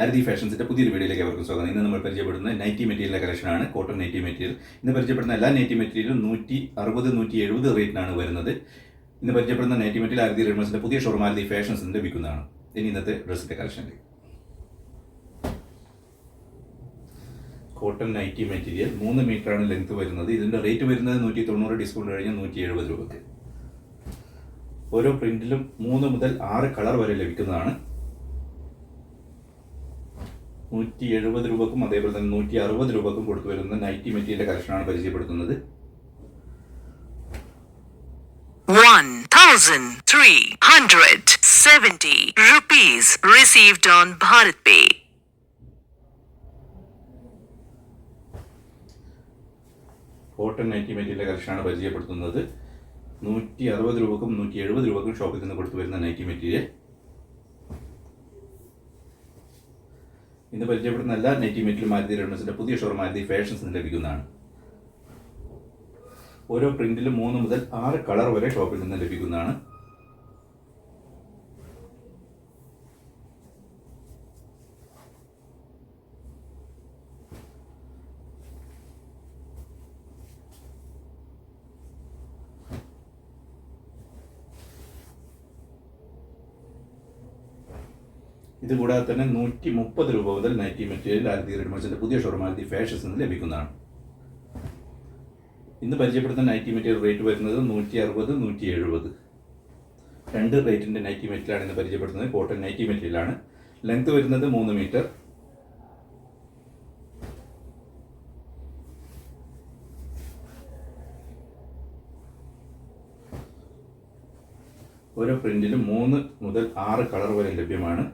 ആരതി ഫാഷൻസിന്റെ പുതിയൊരു വീഡിയോയിലേക്ക് അവർക്കും സ്വാഗതം. ഇന്ന് നമ്മൾ പരിചയപ്പെടുന്ന നൈറ്റി മെറ്റീരിയലിന്റെ കളക്ഷനാണ് കോട്ടൺ നൈറ്റി മെറ്റീരിയൽ ഇന്ന് പരിചയപ്പെടുന്ന എല്ലാ നൈറ്റി മെറ്റീരിയലും നൂറ്റി അറുപത് നൂറ്റി എഴുപത് റേറ്റിനാണ് വരുന്നത്. ഇന്ന് പരിചയപ്പെടുന്ന നൈറ്റി മെറ്റീരിയൽ ആരതി റെഡ്മസിന്റെ പുതിയ ഷോറൂം ആരതി ഫാഷൻസ് ലഭിക്കുന്നതാണ് ഇനി ഇന്നത്തെ ഡ്രസ്സിന്റെ കളക്ഷനിലേക്ക് കോട്ടൺ നൈറ്റി മെറ്റീരിയൽ മൂന്ന് മീറ്ററാണ് ലെങ്ത് വരുന്നത്. ഇതിന്റെ റേറ്റ് വരുന്നത് നൂറ്റി തൊണ്ണൂറ് ഡിസ്കൗണ്ട് കഴിഞ്ഞാൽ നൂറ്റി എഴുപത് രൂപയ്ക്ക് ഓരോ പ്രിന്റിലും മൂന്ന് മുതൽ ആറ് കളർ വരെ ലഭിക്കുന്നതാണ്. നൂറ്റി എഴുപത് രൂപക്കും അതേപോലെ തന്നെ നൂറ്റി അറുപത് രൂപക്കും കൊടുത്തു വരുന്ന നൈറ്റി മെറ്റീരിയൽ കളക്ഷനാണ് പരിചയപ്പെടുത്തുന്നത്. One thousand three hundred seventy rupees received on Bharat Pay. Cotton nightie material കളക്ഷനാണ് പരിചയപ്പെടുത്തുന്നത്. നൂറ്റി അറുപത് രൂപക്കും നൂറ്റി എഴുപത് രൂപക്കും ഷോപ്പിൽ നിന്ന് കൊടുത്തു വരുന്ന നൈറ്റി മെറ്റീരിയൽ ഇന്ന് പരിചയപ്പെടുന്ന എല്ലാ നെറ്റി മെറ്റിൽ മാരുതി റെഡ്മസിന്റെ പുതിയ ഷോർ മാരുതി ഫാഷൻസ് ലഭിക്കുന്നതാണ്. ഓരോ പ്രിന്റിലും മൂന്ന് മുതൽ ആറ് കളർ വരെ ഷോപ്പിൽ നിന്ന് ലഭിക്കുന്നതാണ്. ഇത് കൂടാതെ തന്നെ നൂറ്റി മുപ്പത് രൂപ മുതൽ നൈറ്റി മെറ്റീരിയൽ ആരതി റെഡിമേഴ്സിന്റെ പുതിയ ഷോറൂം ആരതി ഫാഷൻസ് നിന്ന് ലഭിക്കുന്നതാണ്. ഇന്ന് പരിചയപ്പെടുത്തുന്ന നൈറ്റി മെറ്റീരിയൽ റേറ്റ് വരുന്നത് നൂറ്റി അറുപത് നൂറ്റി എഴുപത് രണ്ട് റേറ്റിന്റെ നൈറ്റി മെറ്റീരിയലാണ് ഇന്ന് പരിചയപ്പെടുത്തുന്നത്. കോട്ടൺ നൈറ്റി മെറ്റീരിയലാണ് ലെങ്ത് വരുന്നത് മൂന്ന് മീറ്റർ ഓരോ പ്രിന്റിലും മൂന്ന് മുതൽ ആറ് കളർ വരെ ലഭ്യമാണ്.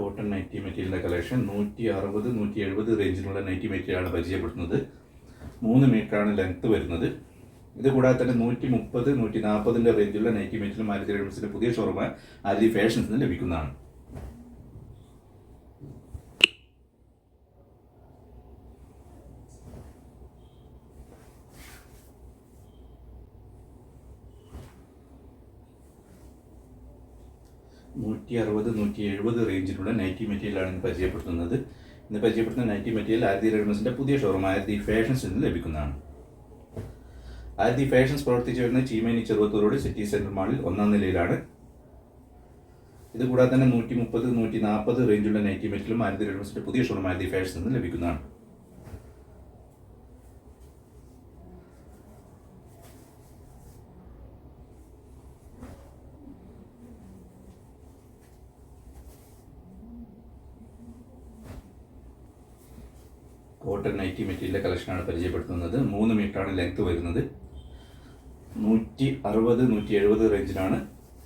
കോട്ടൺ നൈറ്റി മെറ്റീരിയലിന്റെ കളക്ഷൻ നൂറ്റി അറുപത് നൂറ്റി എഴുപത് റേഞ്ചിലുള്ള നൈറ്റി മെറ്റീരിയലാണ് പരിചയപ്പെടുത്തുന്നത്. മൂന്ന് മീറ്ററാണ് ലെങ്ത്ത് വരുന്നത്. ഇത് കൂടാതെ തന്നെ നൂറ്റി മുപ്പത് നൂറ്റി നാൽപ്പതിന്റെ റേഞ്ചിലുള്ള നൈറ്റി മെറ്റീരിയൽ മാരുതി റെഡ്മിസിന്റെ പുതിയ ഷോറൂം ആരതി ഫാഷൻസിന് ലഭിക്കുന്നതാണ്. നൂറ്റി അറുപത് നൂറ്റി എഴുപത് റേഞ്ചിലുള്ള നൈറ്റി മെറ്റീരിയലാണ് ഇന്ന് പരിചയപ്പെടുത്തുന്നത്. ഇന്ന് പരിചയപ്പെടുത്തുന്ന നൈറ്റി മെറ്റീരിയൽ ആരതി റെഡ്മസിന്റെ പുതിയ ഷോറൂം ആരതി ഫാഷൻസ് നിന്ന് ലഭിക്കുന്നതാണ്. ആരതി ഫാഷൻസ് പ്രവർത്തിച്ചു വരുന്ന ചീമേനി ചെറുവത്തൂരോട് സിറ്റി സെന്റർ മാളിൽ ഒന്നാം നിലയിലാണ്. ഇത് കൂടാതെ തന്നെ നൂറ്റി മുപ്പത് നൂറ്റി നാൽപ്പത് റേഞ്ചുള്ള നൈറ്റി മെറ്റീരിയലും ആരതി റെഡ്മസിന്റെ പുതിയ ഷോറൂം ആരതി ഫാഷൻസ് നിന്ന് ലഭിക്കുന്നതാണ്. കോട്ടൺ നൈറ്റി മെറ്റീരിയൽ കളക്ഷനാണ് പരിചയപ്പെടുത്തുന്നത്. മൂന്ന് മീറ്ററാണ് ലെങ്ത് വരുന്നത്. നൂറ്റി അറുപത് നൂറ്റി എഴുപത് റേഞ്ചിലാണ്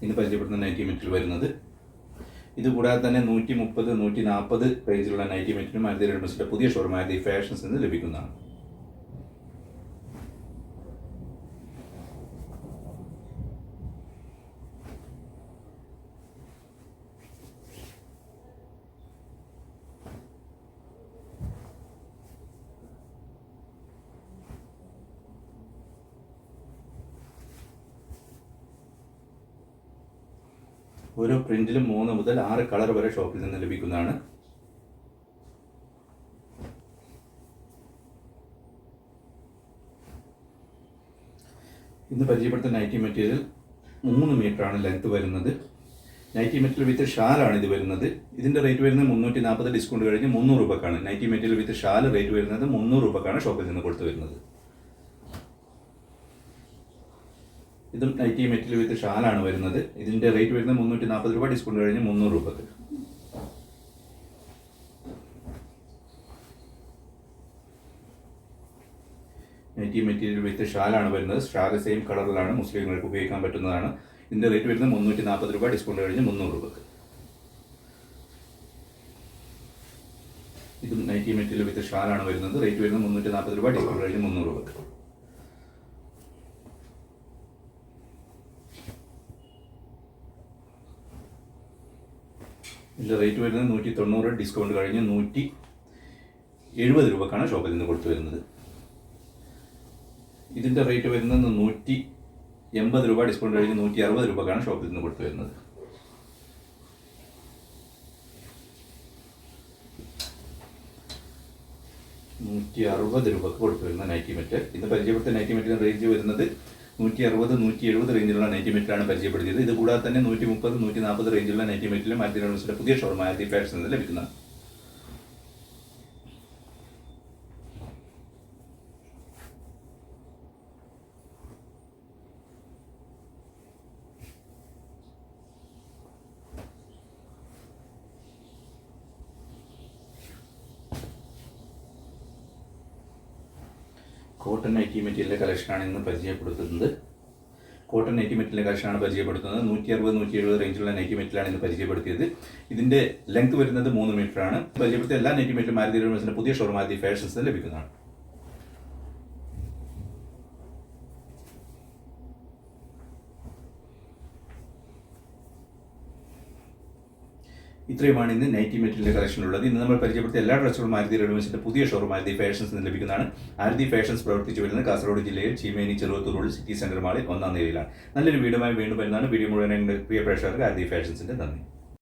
ഇന്ന് പരിചയപ്പെടുന്ന നൈറ്റി മെറ്റീരിയൽ വരുന്നത്. ഇത് കൂടാതെ തന്നെ നൂറ്റി മുപ്പത് നൂറ്റി നാൽപ്പത് റേഞ്ചിലുള്ള നൈറ്റി മെറ്റീരിയൽ മാരുതി പുതിയ ഷോറൂം മാരുതി ഫാഷൻസ് നിന്ന് ലഭിക്കുന്നതാണ്. ഓരോ പ്രിന്റിലും മൂന്ന് മുതൽ ആറ് കളർ വരെ ഷോപ്പിൽ നിന്ന് ലഭിക്കുന്നതാണ്. ഇന്ന് പരിചയപ്പെടുത്തുന്ന നൈറ്റി മെറ്റീരിയൽ മൂന്ന് ആണ് ലെങ്ത് വരുന്നത്. നൈറ്റി മെറ്റീരിയൽ വിത്ത് ഷാലാണ് ഇത് വരുന്നത്. ഇതിന്റെ റേറ്റ് വരുന്നത് മുന്നൂറ്റി നാൽപ്പത് ഡിസ്കൗണ്ട് കഴിഞ്ഞ് മുന്നൂറ് രൂപക്കാണ്. Nightie material with shawl rate വരുന്നത് മുന്നൂറ് രൂപക്കാണ് ഷോപ്പിൽ നിന്ന് കൊടുത്തു വരുന്നത്. ഇതും നൈറ്റി മെറ്റീരിയൽ വിത്ത് ഷാലാണ് വരുന്നത്. ഇതിന്റെ റേറ്റ് വരുന്നത് മുന്നൂറ്റി നാൽപ്പത് രൂപ ഡിസ്കൗണ്ട് കഴിഞ്ഞ് മുന്നൂറ് രൂപക്ക് നൈറ്റി മെറ്റീരിയൽ വിത്ത് ഷാലാണ് വരുന്നത്. ഷാൽ സെയിം കളറിലാണ് മുസ്ലിങ്ങൾക്ക് ഉപയോഗിക്കാൻ പറ്റുന്നതാണ്. ഇതിന്റെ റേറ്റ് വരുന്നത് മുന്നൂറ്റി നാൽപ്പത് രൂപ ഡിസ്കൗണ്ട് കഴിഞ്ഞ് മുന്നൂറ് രൂപക്ക് ഇതും നൈറ്റി മെറ്റീരിയൽ വിത്ത് ഷാലാണ് വരുന്നത്. റേറ്റ് വരുന്നത് മുന്നൂറ്റി നാൽപ്പത് രൂപ ഡിസ്കൗണ്ട് കഴിഞ്ഞ് മുന്നൂറ് രൂപക്ക് ഇതിന്റെ റേറ്റ് വരുന്നത് നൂറ്റി തൊണ്ണൂറ് ഡിസ്കൗണ്ട് കഴിഞ്ഞ് നൂറ്റി എഴുപത് രൂപക്കാണ് ഷോപ്പിൽ നിന്ന് കൊടുത്തു വരുന്നത്. ഇതിന്റെ റേറ്റ് വരുന്നത് നൂറ്റി എൺപത് രൂപ ഡിസ്കൗണ്ട് കഴിഞ്ഞ് നൂറ്റി അറുപത് രൂപക്കാണ് ഷോപ്പിൽ നിന്ന് കൊടുത്തു വരുന്നത്. നൂറ്റി അറുപത് രൂപക്ക് കൊടുത്തു വരുന്ന നൈറ്റി മെറ്റ് ഇന്ന് പരിചയപ്പെടുത്തിയ നൈറ്റി മെറ്റിന്റെ റേഞ്ച് വരുന്നത് നൂറ്റി അറുപത് നൂറ്റി എഴുപത് റേഞ്ചിലുള്ള നൈറ്റി മെറ്റിലാണ് പരിചയപ്പെടുത്തിയത്. ഇത് കൂടാതെ തന്നെ നൂറ്റി മുപ്പത് നൂറ്റി നാൽപ്പത് റേഞ്ചിലുള്ള നൈറ്റി മെറ്റിലും ആയിരത്തി പുതിയ ഷോറൂം ആയിരത്തി ഫാഷൻ നിന്ന് ലഭിക്കുന്നതാണ്. കോട്ടൺ നൈറ്റി മെറ്റീരിയലിന്റെ കളക്ഷനാണ് ഇന്ന് പരിചയപ്പെടുത്തുന്നത്. കോട്ടൺ നൈറ്റി മെറ്റീരിയലിന്റെ കളക്ഷനാണ് പരിചയപ്പെടുത്തുന്നത്. നൂറ്റി അറുപത് നൂറ്റി എഴുപത് റേഞ്ചിലുള്ള നൈറ്റി മെറ്റീരിയലാണ് ഇന്ന് പരിചയപ്പെടുത്തിയത്. ഇതിന്റെ ലെങ്ത് വരുന്നത് മൂന്ന് മീറ്ററാണ്. പരിചയപ്പെടുത്തിയ എല്ലാ നൈറ്റി മെറ്റീരിയൽ മാരുതി പുതിയ ഷോറൂം മാരുതി ഫാഷൻസ് ലഭിക്കുന്നതാണ്. ഇത്രയുമാണ് ഇന്ന് നൈറ്റി മെറ്റീരിയൽ കളക്ഷനുള്ളത് ഇന്ന് നമ്മൾ പരിചയപ്പെടുത്തിയ എല്ലാ ഡ്രസ്സുകളും മാരുതി റെഡിമെൻസിന്റെ പുതിയ ഷോറൂം മാരുതി ഫാഷൻസ് നിന്ന് ലഭിക്കുന്നതാണ്. ആരുതി ഫാഷൻസ് പ്രവർത്തിച്ചു വരുന്നത് കാസർഗോഡ് ജില്ലയിൽ ചീമേനി ചെറുവത്തൂർ സിറ്റി സെന്റർ മാളിൽ ഒന്നാം നിലയിലാണ്. നല്ലൊരു വീടുമായി വീണ്ടും വരുന്നതാണ്. വീഡിയോ മുഴുവൻ പ്രിയ പ്രേക്ഷകർക്ക് ആരുതി ഫാഷൻസിന്റെ നന്ദി.